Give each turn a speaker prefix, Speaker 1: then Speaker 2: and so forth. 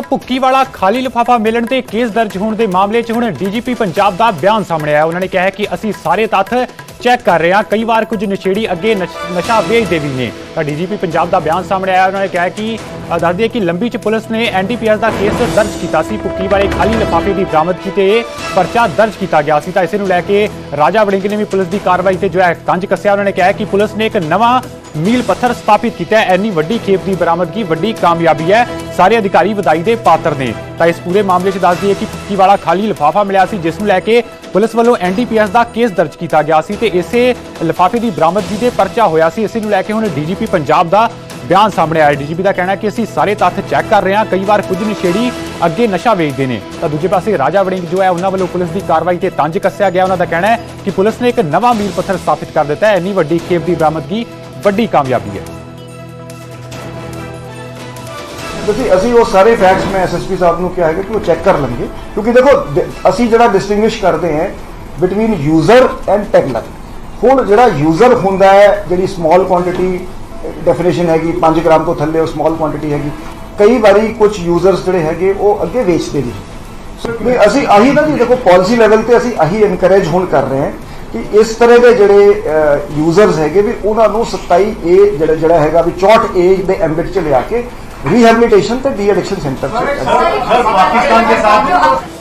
Speaker 1: ਭੁੱਕੀ ਵਾਲਾ ਖਾਲੀ ਲਿਫਾਫਾ ਮਿਲਣ ਤੇ ਕੇਸ ਦਰਜ ਹੋਣ ਦੇ ਮਾਮਲੇ 'ਚ ਹੁਣ ਡੀਜੀਪੀ ਪੰਜਾਬ ਦਾ ਬਿਆਨ ਸਾਹਮਣੇ ਆਇਆ। ਉਹਨਾਂ ਨੇ ਕਿਹਾ ਕਿ ਅਸੀਂ ਸਾਰੇ ਤੱਥ ਚੈੱਕ ਕਰ ਰਹੇ ਹਾਂ। ਕਈ ਵਾਰ ਕੁਝ ਨਸ਼ੇੜੀ ਅੱਗੇ ਨਸ਼ਾ ਵੇਚਦੇ ਵੀ ਨੇ। ਤਾਂ ਡੀਜੀਪੀ ਪੰਜਾਬ ਦਾ ਬਿਆਨ ਸਾਹਮਣੇ ਆਇਆ। ਉਹਨਾਂ ਨੇ ਕਿਹਾ ਕਿ ਦੱਸ ਦਈਏ ਕਿ ਲੰਬੀ 'ਚ ਪੁਲਿਸ ਨੇ ਐਨਡੀਪੀਐਸ ਦਾ ਕੇਸ ਦਰਜ ਕੀਤਾ ਸੀ। ਭੁੱਕੀ ਵਾਲੇ ਖਾਲੀ ਲਿਫਾਫੇ ਦੀ ਬਰਾਮਦਗੀ ਤੇ ਪਰਚਾ ਦਰਜ ਕੀਤਾ ਗਿਆ ਸੀ। ਤਾਂ ਇਸੇ ਨੂੰ ਲੈ ਕੇ ਰਾਜਾ ਵੜਿੰਗ ਨੇ ਵੀ ਪੁਲਿਸ ਦੀ ਕਾਰਵਾਈ ਤੇ ਜੋ ਹੈ ਤੰਜ ਕੱਸਿਆ। ਉਹਨਾਂ ਨੇ ਕਿਹਾ ਕਿ ਪੁਲਿਸ ਨੇ ਇੱਕ ਨਵਾਂ ਮੀਲ ਪੱਥਰ ਸਥਾਪਿਤ ਕੀਤਾ ਹੈ। ਇੰਨੀ ਵੱਡੀ ਖੇਪ ਦੀ ਬਰਾਮਦਗੀ ਵੱਡੀ ਕਾਮਯਾਬੀ ਹੈ? ਸਾਰੇ ਅਧਿਕਾਰੀ ਵਧਾਈ ਦੇ ਪਾਤਰ ਨੇ। ਤਾਂ ਇਸ ਪੂਰੇ ਮਾਮਲੇ 'ਚ ਦੱਸ ਦਈਏ ਕਿ ਭੁੱਕੀ ਵਾਲਾ ਖਾਲੀ ਲਿਫਾਫਾ ਮਿਲਿਆ ਸੀ, ਜਿਸ ਨੂੰ ਲੈ ਕੇ ਪੁਲਿਸ ਵੱਲੋਂ ਐਨਡੀਪੀਐਸ ਦਾ ਕੇਸ ਦਰਜ ਕੀਤਾ ਗਿਆ ਸੀ ਤੇ ਇਸੇ ਲਿਫਾਫੇ ਦੀ ਬਰਾਮਦਗੀ ਦੇ ਪਰਚਾ ਹੋਇਆ ਸੀ। ਇਸੇ ਨੂੰ ਲੈ ਕੇ ਹੁਣ ਡੀਜੀਪੀ ਪੰਜਾਬ ਦਾ ਬਿਆਨ ਸਾਹਮਣੇ ਆਇਆ ਡੀਜੀਪੀ ਦਾ ਕਹਿਣਾ ਕਿ ਅਸੀਂ ਸਾਰੇ ਤੱਥ ਚੈੱਕ ਕਰ ਰਹੇ ਹਾਂ। ਕਈ ਵਾਰ ਕੁਝ ਨਸ਼ੇੜੀ ਅੱਗੇ ਨਸ਼ਾ ਵੇਚਦੇ ਨੇ। ਤਾਂ ਦੂਜੇ ਪਾਸੇ ਰਾਜਾ ਵੜਿੰਗ ਜੋ ਹੈ, ਉਹਨਾਂ ਵੱਲੋਂ ਪੁਲਿਸ ਦੀ ਕਾਰਵਾਈ ਤੇ ਤੰਜ ਕੱਸਿਆ ਗਿਆ। ਉਹਨਾਂ ਦਾ ਕਹਿਣਾ ਹੈ ਕਿ ਪੁਲਿਸ ਨੇ ਇੱਕ ਨਵਾਂ ਮੀਲ ਪੱਥਰ ਸਥਾਪਿਤ ਕਰ ਦਿੱਤਾ ਹੈ। ਇੰਨੀ ਵੱਡੀ ਖੇਪ ਦੀ ਬਰਾਮਦਗੀ ਵੱਡੀ ਕਾਮਯਾਬੀ ਹੈ।
Speaker 2: ਤੁਸੀਂ ਅਸੀਂ ਉਹ ਸਾਰੇ ਫੈਕਟਸ ਮੈਂ ਐਸਐਸਪੀ ਸਾਹਿਬ ਨੂੰ ਕਿਹਾ ਹੈ ਕਿ ਉਹ ਚੈੱਕ ਕਰ ਲੈਣਗੇ। ਕਿਉਂਕਿ ਦੇਖੋ ਡ- ਅਸੀਂ ਜਿਹੜਾ ਡਿਸਟਿੰਗੁਇਸ਼ ਕਰਦੇ ਹਾਂ ਬਿਟਵੀਨ ਯੂਜ਼ਰ ਐਂਡ ਟੈਕਨਰ ਹੁਣ ਜਿਹੜਾ ਯੂਜ਼ਰ ਹੁੰਦਾ ਹੈ, ਜਿਹੜੀ ਸਮਾਲ ਕੁਆਂਟੀਟੀ ਡੈਫੀਨੇਸ਼ਨ ਹੈਗੀ 5 ਗ੍ਰਾਮ ਤੋਂ ਥੱਲੇ ਉਹ ਸਮਾਲ ਕੁਆਂਟੀਟੀ ਹੈਗੀ, ਕਈ ਵਾਰੀ ਕੁਝ ਯੂਜ਼ਰਸ ਜਿਹੜੇ ਹੈਗੇ, ਉਹ ਅੱਗੇ ਵੇਚਦੇ ਨੇ ਨਹੀਂ ਅਸੀਂ ਆਹੀ ਨਾ ਜੀ, ਦੇਖੋ ਪਾਲਿਸੀ ਲੈਵਲ ਤੇ ਅਸੀਂ ਆਹੀ ਇਨਕਰੇਜ ਹੁਣ ਕਰ ਰਹੇ ਹਾਂ ਕਿ ਇਸ ਤਰ੍ਹਾਂ ਦੇ ਜਿਹੜੇ ਯੂਜ਼ਰਸ ਹੈਗੇ ਵੀ ਉਹਨਾਂ ਨੂੰ 27A ਜਿਹੜਾ ਜਿਹੜਾ ਹੈਗਾ ਵੀ 64A ਦੇ ਐਮਬਿਟ ਚ ਲਿਆ ਕੇ ਰੀਹੈਬਿਲਿਟੇਸ਼ਨ ਤੇ ਡੀ ਐਡਿਕਸ਼ਨ ਸੈਂਟਰ ਚ
Speaker 3: ਸਰ ਪਾਕਿਸਤਾਨ ਦੇ ਸਾਥ